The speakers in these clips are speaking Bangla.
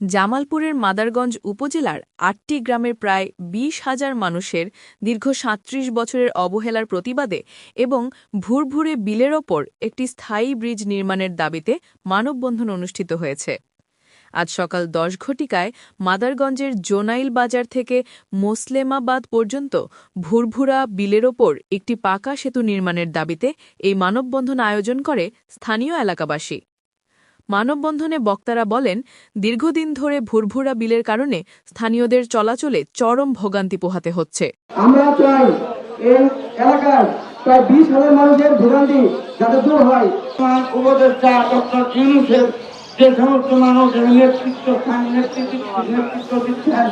জামালপুরের মাদারগঞ্জ উপজেলার আটটি গ্রামের প্রায় ২০ হাজার মানুষের দীর্ঘ সাঁত্রিশ বছরের অবহেলার প্রতিবাদে এবং ভুরভুরে বিলের ওপর একটি স্থায়ী ব্রিজ নির্মাণের দাবিতে মানববন্ধন অনুষ্ঠিত হয়েছে। আজ সকাল দশ ঘটিকায় মাদারগঞ্জের জোনাইল বাজার থেকে মোসলেমাবাদ পর্যন্ত ভুরভুরা বিলের ওপর একটি পাকা সেতু নির্মাণের দাবিতে এই মানববন্ধন আয়োজন করে স্থানীয় এলাকাবাসী। মানববন্ধনে বক্তারা বলেন, দীর্ঘদিন ধরে ভুরভুরা বিলের কারণে স্থানীয়দের চলাচলে চরম ভোগান্তি পোহাতে হচ্ছে। আমরা চাই এলাকার প্রায় বিশ হাজার মানুষের ভোগান্তি যাতে দূর হয়। উপদেষ্টা ডক্টর ইউনুসের যে সমস্ত মানুষ নেতৃত্ব নেতৃত্ব দিচ্ছেন,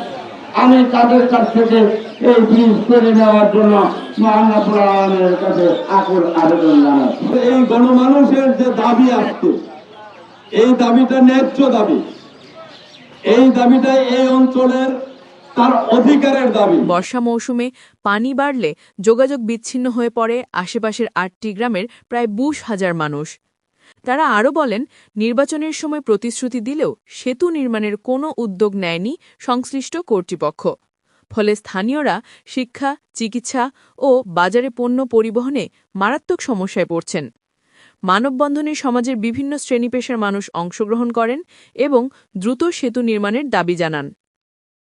আমি তাদের কাছ থেকে এই ব্রিজ করে নেওয়ার জন্য মহানাপুর আলমের কাছে আকুল আবেদন জানাচ্ছি। এই গণমানুষের যে দাবি আসছে এই দাবিটা ন্যায্য দাবি। এই দাবিটা এই অঞ্চলের তার অধিকারের দাবি। বর্ষা মৌসুমে পানি বাড়লে যোগাযোগ বিচ্ছিন্ন হয়ে পড়ে আশেপাশের আটটি গ্রামের প্রায় বুশ হাজার মানুষ। তারা আরও বলেন, নির্বাচনের সময় প্রতিশ্রুতি দিলেও সেতু নির্মাণের কোনো উদ্যোগ নেয়নি সংশ্লিষ্ট কর্তৃপক্ষ। ফলে স্থানীয়রা শিক্ষা, চিকিৎসা ও বাজারে পণ্য পরিবহনে মারাত্মক সমস্যায় পড়ছেন। মানববন্ধনে সমাজের বিভিন্ন শ্রেণি পেশার মানুষ অংশগ্রহণ করেন এবং দ্রুত সেতু নির্মাণের দাবি জানান।